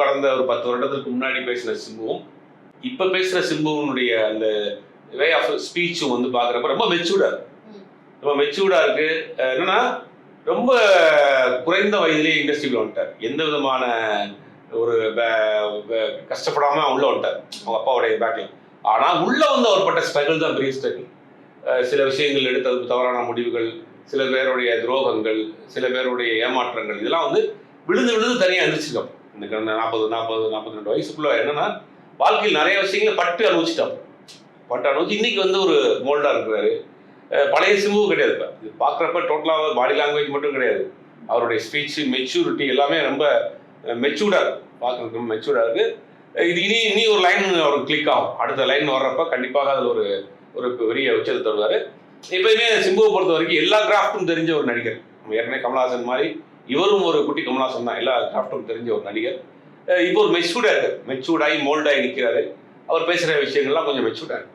கடந்த ஒரு பத்து வருடத்துக்கு முன்னாடி பேசின சிம்புவும் இப்போ பேசுகிற சிம்புவனுடைய அந்த வே ஆஃப் ஸ்பீச்சும் வந்து பார்க்குறப்ப ரொம்ப மெச்சூர்டாக இருக்கு. ரொம்ப மெச்சூர்டாக இருக்கு. என்னென்னா என்னன்னா ரொம்ப குறைந்த வயதிலே இண்டஸ்ட்ரியில் வந்துட்டார். எந்த விதமான ஒரு கஷ்டப்படாமல் ப- கஷ்டப்படாம உள்ள வந்துட்டார். அவங்க அப்பாவுடைய பேக்கில் ஆனா உள்ள வந்து அவர் பட்ட ஸ்ட்ரகிள் தான் பெரிய ஸ்ட்ரகிள் சில விஷயங்கள் எடுத்தது தவறான முடிவுகள் சில பேருடைய துரோகங்கள் சில பேருடைய ஏமாற்றங்கள் இதெல்லாம் வந்து விழுந்து விழுந்து தனியாக எழுந்திரிச்சிருக்கோம் இந்த நாற்பது நாற்பது நாற்பத்தி ரெண்டு வயசுக்குள்ள என்னன்னா வாழ்க்கையில் நிறைய விஷயங்களை பட்டு அனுபவிச்சிட்டோம். பட்டு அனுபவிச்சு இன்னைக்கு வந்து ஒரு மோல்டா இருக்கிறாரு. பழைய சிம்புவும் கிடையாது இப்போ. இது பார்க்குறப்ப டோட்டலாக பாடி லாங்குவேஜ் மட்டும் கிடையாது. அவருடைய ஸ்பீச்சு மெச்சூரிட்டி எல்லாமே ரொம்ப மெச்சூர்டாக இருக்கு. பார்க்குறதுக்கு மெச்சூர்டாக இருக்குது இது இனி இனி ஒரு லைன் அவருக்கு கிளிக் ஆகும். அடுத்த லைன் வர்றப்ப கண்டிப்பாக அதில் ஒரு ஒரு பெரிய உச்சத்தை தருவார். எப்பயுமே சிம்புவை பொறுத்த வரைக்கும் எல்லா கிராஃப்ட்டும் தெரிஞ்ச ஒரு நடிகர். நம்ம ஏற்கனவே கமல்ஹாசன் மாதிரி இவரும் ஒரு குட்டி கமலாசன் தான். எல்லா கிராஃப்டும் தெரிஞ்ச ஒரு நடிகர். இப்போ ஒரு மெச்சூர்டாக இருக்கார் மெச்சூர்டாகி மோல்டாகி நிற்கிறாரு அவர் பேசுகிற விஷயங்கள்லாம் கொஞ்சம் மெச்சூர்டாக இருக்கு.